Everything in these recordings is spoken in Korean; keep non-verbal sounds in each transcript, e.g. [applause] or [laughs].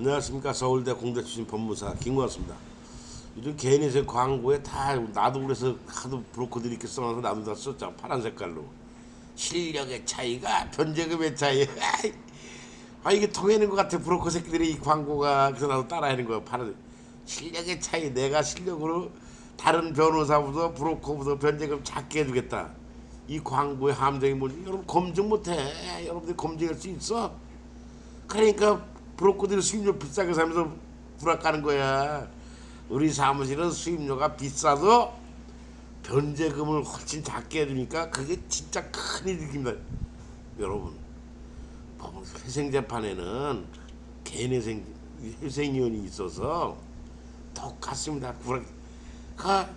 안녕하십니까. 서울대 공대 출신 법무사 김구았습니다. 요즘 개인회사 광고에 다 나도 그래서 하도 브로커들이 이렇게 써놔서 나도 다 썼잖아 파란 색깔로. 실력의 차이가 변제금의 차이. 아 이게 통하는 것 같아. 브로커 새끼들이 이 광고가 그래서 나도 따라하는 거야. 파란. 실력의 차이. 내가 실력으로 다른 변호사보다 브로커보다 변제금 작게 해주겠다. 이 광고의 함정이 뭐지 여러분 검증 못해. 여러분들 검증할 수 있어? 그러니까 브로커들이 수임료 비싸게 사면서 불악가는 거야. 우리 사무실은 수임료가 비싸도 변제금을 훨씬 작게 해주니까 그게 진짜 큰 이득입니다. 여러분, 회생재판에는 개인 회생, 회생위원이 있어서 똑같습니다. 불악, 가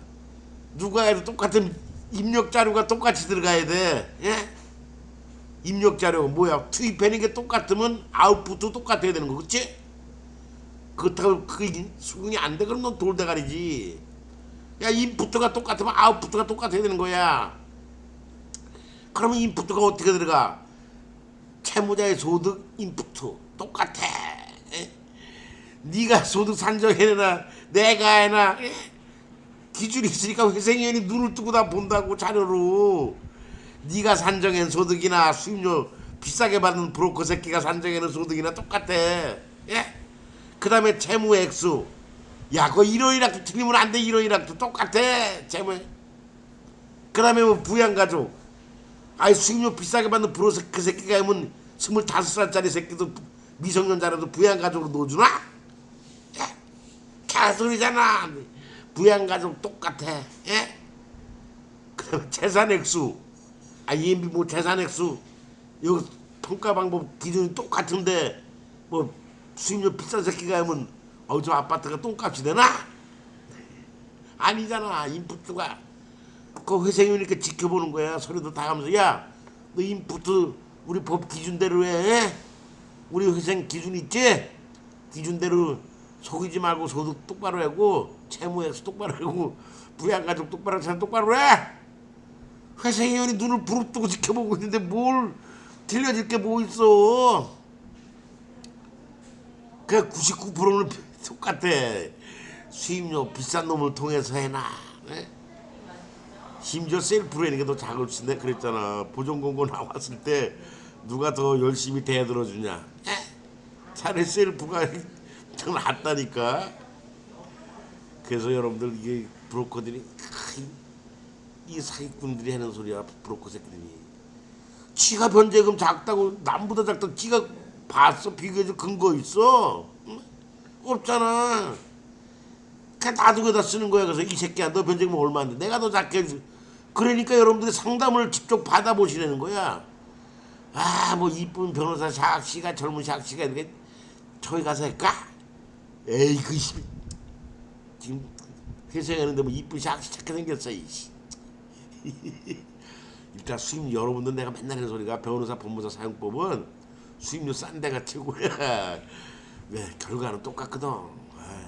누가 해도 똑같은 입력 자료가 똑같이 들어가야 돼. 예? 입력 자료가 뭐야? 투입해는 게 똑같으면 아웃풋도 똑같아야 되는 거, 그치? 그렇다고 그게 수긍이 안 돼? 그럼 넌 돌대가리지. 야, 인풋가 똑같으면 아웃풋가 똑같아야 되는 거야. 그러면 인풋가 어떻게 들어가? 채무자의 소득 인풋 똑같아. 에? 네가 소득 산정해내나 내가 해나 에? 기준이 있으니까 회생위원이 눈을 뜨고 다 본다고 자료로. 네가 산정한 소득이나 수임료 비싸게 받는 브로커 새끼가 산정하는 소득이나 똑같아. 예? 그 다음에 채무 액수. 야, 그거 1호 1학도 틀리면 안 돼. 1호 1학도 똑같아. 채무. 그 다음에 뭐 부양가족. 아이 수임료 비싸게 받는 브로커 그 새끼가 하면 25살짜리 새끼도 미성년자라도 부양가족으로 넣어주나? 예? 개소리잖아. 부양가족 똑같아. 예? 그 다음에 재산 액수. 아, EMB 뭐 재산액수 여기 평가 방법 기준이 똑같은데 뭐 수입료 비싼 새끼가 하면 어저 아파트가 똥값이 되나? 아니잖아 인풋가 그 회생이니까 지켜보는 거야. 소리도 다 하면서. 야 너 인풋 우리 법 기준대로 해. 우리 회생 기준 있지? 기준대로 속이지 말고 소득 똑바로 하고 채무 액수 똑바로 하고 부양가족 똑바로 잘 똑바로 해 회생위원이 눈을 부릅뜨고 지켜보고 있는데 뭘 틀려질 게 뭐 있어? 그 99%는 똑같아. 수입료 비싼 놈을 통해서 해놔. 에? 심지어 게더 작을 수 있네 그랬잖아. 보존 공고 나왔을 때 누가 더 열심히 대들어주냐? 에? 차라리 셀프가 [laughs] 더 낫다니까. 그래서 여러분들 이게 브로커들이 큰 이 사기꾼들이 하는 소리야 브로커 새끼들이. 지가 변제금 작다고 남보다 작다고 지가 봤어? 비교해줄 근거 있어? 응? 없잖아. 그냥 놔두고다 쓰는 거야. 그래서 이 새끼야 너 변제금 얼마인데 내가 더 작게 해줄 그러니까 여러분들이 상담을 직접 받아보시라는 거야. 아 뭐 이쁜 변호사 샥씨가 젊은 샥씨가 이렇게 저기 가서 할까? 에이 그 씨. 지금 회사하는데 뭐 이쁜 샥씨 착하게 생겼어 이씨 [laughs] 일단 수임 여러분들 내가 맨날 하는 소리가 변호사 법무사 사용법은 수임료 싼 데가 최고야. 왜 [laughs] 결과는 똑같거든. 아유.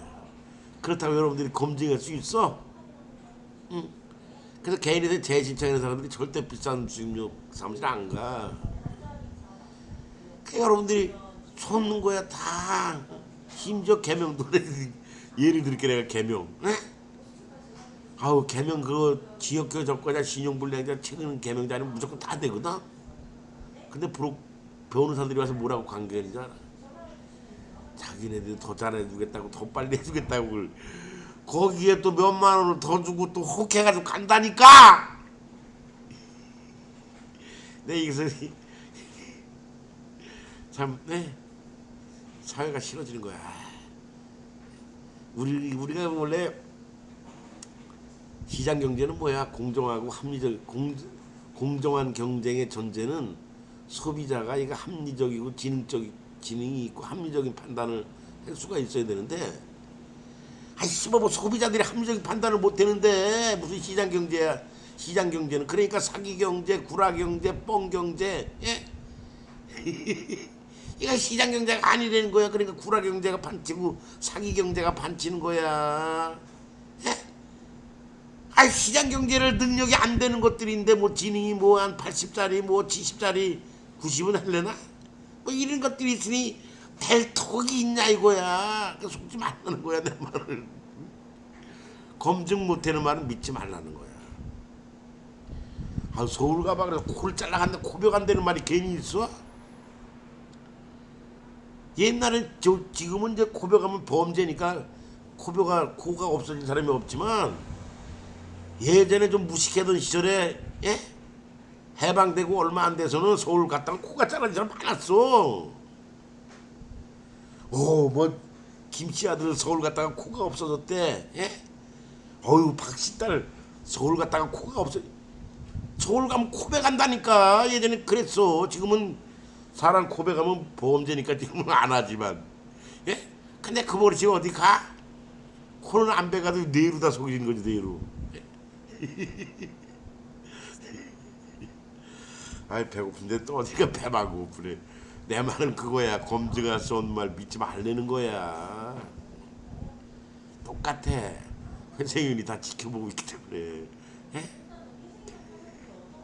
그렇다고 여러분들이 검증할 수 있어? 응. 그래서 개인에서 재신청하는 사람들이 절대 비싼 수임료 사무실 안 가. 그 여러분들이 속는 거야 다. 심지어 개명도 [laughs] 예를 들게 내가 개명. 응? 아우 개명 그거 지역교 적과자 신용불량자 최근 개명자는 무조건 다 되거든. 근데 브로 변호사들이 와서 뭐라고 관계하는지 알아? 자기네들이 더 잘해주겠다고 더 빨리 해주겠다고 그걸 거기에 또 몇만 원을 더 주고 또 혹해가지고 간다니까. 내 이것참 네. 사회가 싫어지는 거야. 우리 우리가 원래 시장 경제는 뭐야? 공정하고 합리적 공, 공정한 경쟁의 전제는 소비자가 이거 합리적이고 지능적 지능이 있고 합리적인 판단을 할 수가 있어야 되는데 아이씨 뭐 소비자들이 합리적인 판단을 못 하는데 무슨 시장 경제야? 시장 경제는 그러니까 사기 경제, 구라 경제, 뻥 경제, 예? [laughs] 이거 시장 경제가 아니라는 거야. 그러니까 구라 경제가 반치고 사기 경제가 반치는 거야. 예? 아 시장 경제를 능력이 안 되는 것들인데 뭐 지능이 뭐 한 80짜리 뭐 70짜리 90은 할래나? 뭐 이런 것들이 있으니 될 턱이 있냐 이거야. 그 속지 말라는 거야 내 말을. 검증 못하는 말은 믿지 말라는 거야. 아 서울 가봐 그래 코를 잘라간다 코뼈 간다는 말이 괜히 있어? 옛날엔 저 지금은 이제 코뼈 가면 범죄니까 코뼈가 코가 없어진 사람이 없지만 예전에 좀 무식하던 시절에 예? 해방되고 얼마 안 돼서는 서울 갔다가 코가 잘라진 사람 많았어. 오, 뭐 김씨 아들 서울 갔다가 코가 없어졌대. 예? 어유 박씨 딸 서울 갔다가 코가 없어. 서울 가면 코배 간다니까. 예전에 그랬어. 지금은 사람 코배 가면 보험제니까 지금은 안 하지만. 예? 근데 그 버릇이 어디 가? 코는 안 배가도 뇌로 다 속이는 거지 뇌로. [laughs] 아이 배고픈데 또 어디가 배만 고프네. 내 말은 그거야. 검증할 수 없는 말 믿지 말라는 거야. 똑같아. 회생윤이 다 지켜보고 있기 때문에. 예?